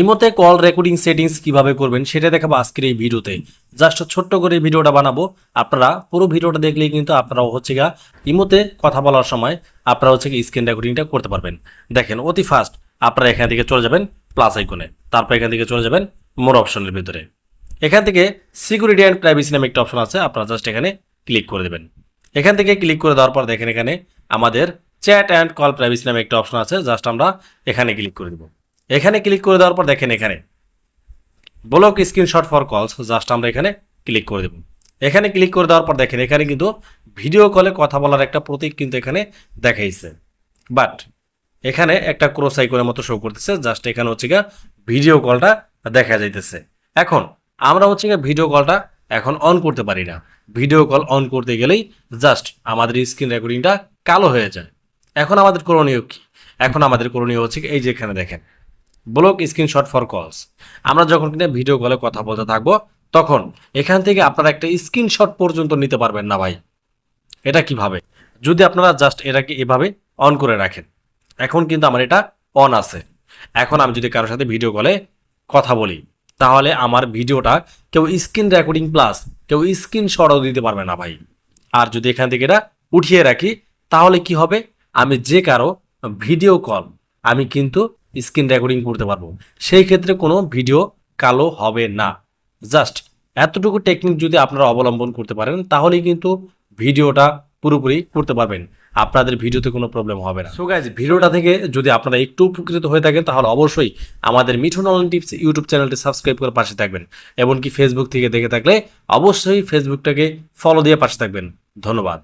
ইমোতে call recording settings কীভাবে করবেন সেটা দেখাবো আজকের এই ভিডিওতে। জাস্ট ছোট্ট করে ভিডিওটা বানাবো। আপনারা পুরো ভিডিওটা দেখলেই কিন্তু আপনারা হচ্ছে গা ইমোতে কথা বলার সময় আপনারা হচ্ছে কি স্ক্রিন রেকর্ডিংটা করতে পারবেন। দেখেন, অতি ফাস্ট আপনারা এখান থেকে চলে যাবেন প্লাস আইকনে তারপর এখান থেকে চলে যাবেন মোর অপশনের ভিতরে। এখান থেকে সিকিউরিটি অ্যান্ড প্রাইভেসি নামে একটা অপশন আছে, আপনারা জাস্ট এখানে ক্লিক করে দেবেন। এখান থেকে ক্লিক করে দেওয়ার পর দেখেন এখানে আমাদের চ্যাট অ্যান্ড কল প্রাইভেসি নামে একটা অপশন আছে জাস্ট আমরা এখানে ক্লিক করে দেবো। এখানে ক্লিক করে দেওয়ার পর দেখেন এখানে। Block screenshot for calls just আমরা এখানে ক্লিক করে দেব। এখানে ক্লিক করে দেওয়ার পর দেখেন, এখানে কিন্তু ভিডিও কলে কথা বলার একটা প্রতীক কিন্তু এখানে দেখাইছে। বাট এখানে একটা ক্রোস আইকনের মতো শো করতেছে জাস্ট এখানে হচ্ছে গিয়ে ভিডিও কলটা দেখা যাইতেছে। এখন আমরা হচ্ছে গিয়ে ভিডিও কলটা এখন অন করতে পারি না। ভিডিও কল অন করতে গেলেই জাস্ট আমাদের স্ক্রিন রেকর্ডিংটা কালো হয়ে যায়। এখন আমাদের করণীয় কি? এখন আমাদের করণীয় হচ্ছে এই যে এখানে দেখেন। ব্লক স্ক্রিনশট ফর কলস। আমরা যখন কিনা ভিডিও কলে কথা বলতে থাকব, তখন এখান থেকে আপনারা একটা স্ক্রিনশট পর্যন্ত নিতে পারবেন না ভাই। এটা কীভাবে? যদি আপনারা জাস্ট এটাকে এভাবে অন করে রাখেন। এখন কিন্তু আমার এটা অন আছে। এখন আমি যদি কারোর সাথে ভিডিও কলে কথা বলি, তাহলে আমার ভিডিওটা কেউ স্ক্রিন রেকর্ডিং প্লাস কেউ স্ক্রিনশটও দিতে পারবে না ভাই। আর যদি এখান থেকে এটা উঠিয়ে রাখি, তাহলে কি হবে? আমি যে কারও ভিডিও কল, আমি কিন্তু স্ক্রিন রেকর্ডিং করতে পারব। সেই ক্ষেত্রে কোনো ভিডিও কালো হবে না। জাস্ট এতটুকু টেকনিক যদি আপনারা অবলম্বন করতে পারেন, তাহলেই কিন্তু ভিডিওটা পুরোপুরি করতে পারবেন। আপনাদের ভিডিওতে কোনো প্রবলেম হবে না। সো গাইজ ভিডিওটা থেকে যদি আপনারা একটু উপকৃত হয়ে থাকেন, তাহলে অবশ্যই আমাদের মিঠুন অনলাইন টিপস ইউটিউব চ্যানেলটি সাবস্ক্রাইব করে পাশে থাকবেন। এমনকি ফেসবুক থেকে দেখে থাকলে অবশ্যই ফেসবুকটাকে ফলো দিয়ে পাশে থাকবেন। ধন্যবাদ।